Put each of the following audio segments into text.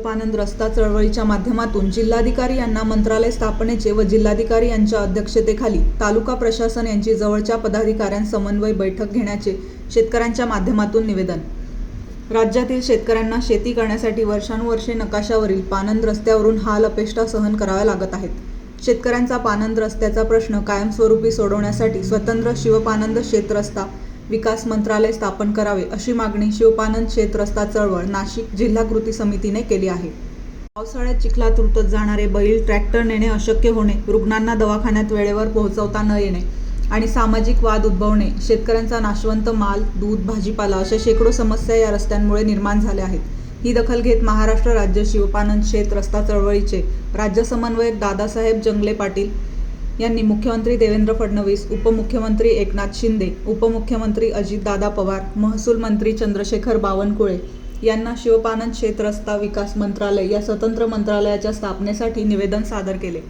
शिवपानंद रस्ता चळवळीच्या माध्यमातून जिल्हाधिकारी यांना मंत्रालय स्थापनेचे व जिल्हाधिकारी यांच्या अध्यक्षतेखाली तालुका प्रशासन यांची जवळच्या पदाधिकाऱ्यांसमन्वय बैठक घेण्याचे शेतकऱ्यांच्या माध्यमातून निवेदन. राज्यातील शेतकऱ्यांना शेती करण्यासाठी वर्षानुवर्षे नकाशावरील पानंद रस्त्यावरून हाल अपेष्टा सहन कराव्या लागत आहेत. शेतकऱ्यांचा पानंद रस्त्याचा प्रश्न कायमस्वरूपी सोडवण्यासाठी स्वतंत्र शिवपानंद शेत रस्ता विकास मंत्रालय स्थापन करावे अशी मागणी शिवपानंद शेत रस्ता चळवळ नाशिक जिल्हा कृती समितीने केली आहे. पावसाळ्यात चिखलात रुतत जाणारे बैल ट्रॅक्टर नेणे अशक्य होणे रुग्णांना दवाखान्यात वेळेवर पोहोचवता न येणे आणि सामाजिक वाद उद्भवणे शेतकऱ्यांचा नाशवंत माल दूध भाजीपाला अशा शेकडो समस्या या रस्त्यांमुळे निर्माण झाल्या आहेत. ही दखल घेत महाराष्ट्र राज्य शिवपानंद शेत रस्ता चळवळीचे राज्य समन्वयक दादासाहेब जंगले पाटील यांनी मुख्यमंत्री देवेंद्र फडणवीस उपमुख्यमंत्री एकनाथ शिंदे उपमुख्यमंत्री अजितदादा पवार महसूल मंत्री चंद्रशेखर बावनकुळे यांना शिवपानंद क्षेत्रस्ता रस्ता विकास मंत्रालय या स्वतंत्र मंत्रालयाच्या स्थापनेसाठी निवेदन सादर केले.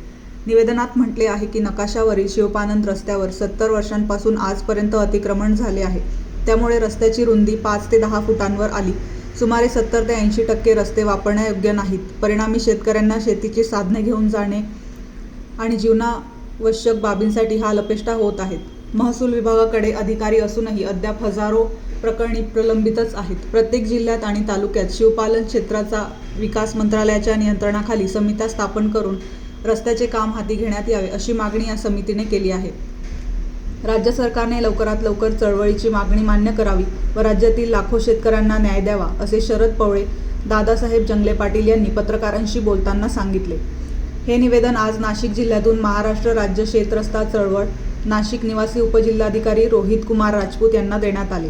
निवेदनात म्हटले आहे की नकाशावरील शिवपानंद रस्त्यावर सत्तर वर्षांपासून आजपर्यंत अतिक्रमण झाले आहे. त्यामुळे रस्त्याची रुंदी पाच ते दहा फुटांवर आली. सुमारे सत्तर ते ऐंशी टक्के रस्ते वापरण्यायोग्य नाहीत. परिणामी शेतकऱ्यांना शेतीची साधने घेऊन जाणे आणि जीवना आवश्यक बाबींसाठी हा लपेष्टा होत आहेत. महसूल विभागाकडे अधिकारी असूनही अद्याप हजारो प्रकरणी प्रलंबितच आहेत. प्रत्येक जिल्ह्यात आणि तालुक्यात शिवपालन क्षेत्राचा विकास मंत्रालयाच्या नियंत्रणाखाली समित्या स्थापन करून रस्त्याचे काम हाती घेण्यात यावे अशी मागणी या समितीने केली आहे. राज्य सरकारने लवकरात लवकर चळवळीची मागणी मान्य करावी व राज्यातील लाखो शेतकऱ्यांना न्याय द्यावा असे शरद पवळे दादासाहेब जंगले पाटील यांनी पत्रकारांशी बोलताना सांगितले. हे निवेदन आज नाशिक जिल्ह्यातून महाराष्ट्र राज्य शेतरस्ता चळवळ नाशिक निवासी उपजिल्हाधिकारी रोहित कुमार राजपूत यांना देण्यात आले.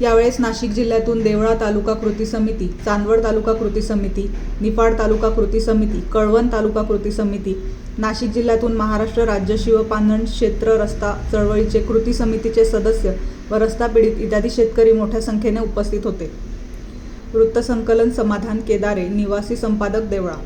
यावेळेस नाशिक जिल्ह्यातून देवळा तालुका कृती समिती चांदवड तालुका कृती समिती निफाड तालुका कृती समिती कळवण तालुका कृती समिती नाशिक जिल्ह्यातून महाराष्ट्र राज्य शिवपानंद क्षेत्र रस्ता चळवळीचे कृती समितीचे सदस्य व रस्ता पीडित इत्यादी शेतकरी मोठ्या संख्येने उपस्थित होते. वृत्तसंकलन समाधान केदारे निवासी संपादक देवळा